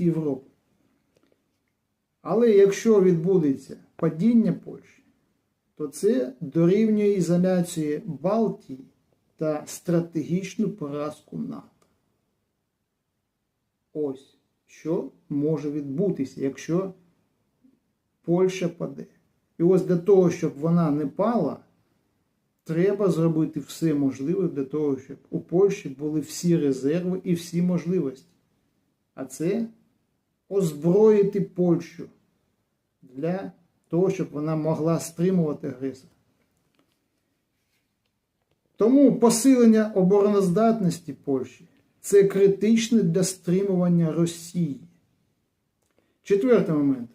Європи. Але якщо відбудеться падіння Польщі, то це дорівнює ізоляції Балтії та стратегічну поразку НАТО. Ось що може відбутися, якщо Польща паде. І ось для того, щоб вона не пала, треба зробити все можливе для того, щоб у Польщі були всі резерви і всі можливості. А це озброїти Польщу для того, щоб вона могла стримувати агресора. Тому посилення обороноздатності Польщі це критично для стримування Росії. Четвертий момент.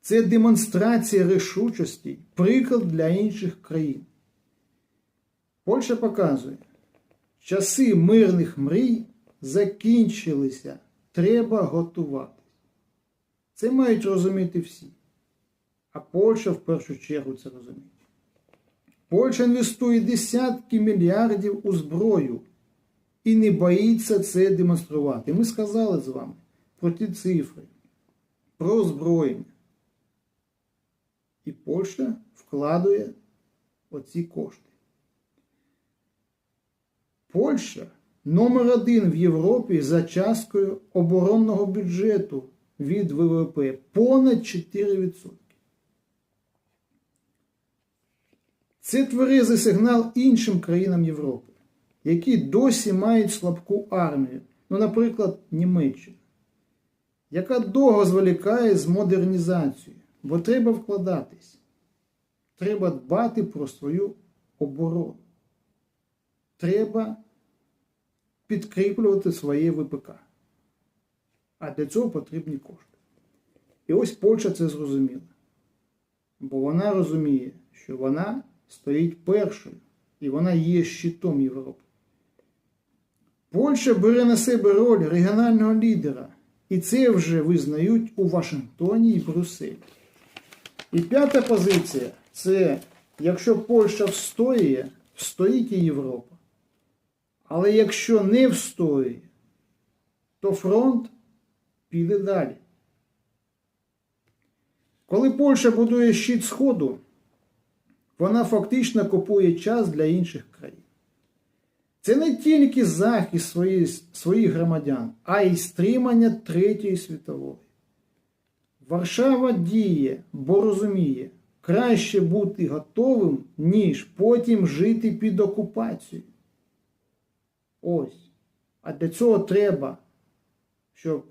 Це демонстрація рішучості, приклад для інших країн. Польща показує, часи мирних мрій закінчилися, треба готуватись. Це мають розуміти всі. А Польща в першу чергу це розуміє. Польща інвестує десятки мільярдів у зброю і не боїться це демонструвати. Ми сказали з вами про ті цифри, про озброєння. І Польща вкладує оці кошти. Польща номер один в Європі за часткою оборонного бюджету від ВВП понад 4%. Це тверезий сигнал іншим країнам Європи, які досі мають слабку армію, ну, наприклад, Німеччина, яка довго зволікає з модернізацією, бо треба вкладатись. Треба дбати про свою оборону. Треба підкріплювати своє ВПК. А для цього потрібні кошти. І ось Польща це зрозуміла. Бо вона розуміє, що вона стоїть першою, і вона є щитом Європи. Польща бере на себе роль регіонального лідера, і це вже визнають у Вашингтоні і Брюсселі. І п'ята позиція це якщо Польща встоює, встоїть і Європа. Але якщо не встоює, то фронт піде далі. Коли Польща будує щит Сходу, вона фактично купує час для інших країн. Це не тільки захист своїх, своїх громадян, а й стримання Третьої світової. Варшава діє, бо розуміє, краще бути готовим, ніж потім жити під окупацією. Ось. А для цього треба, щоб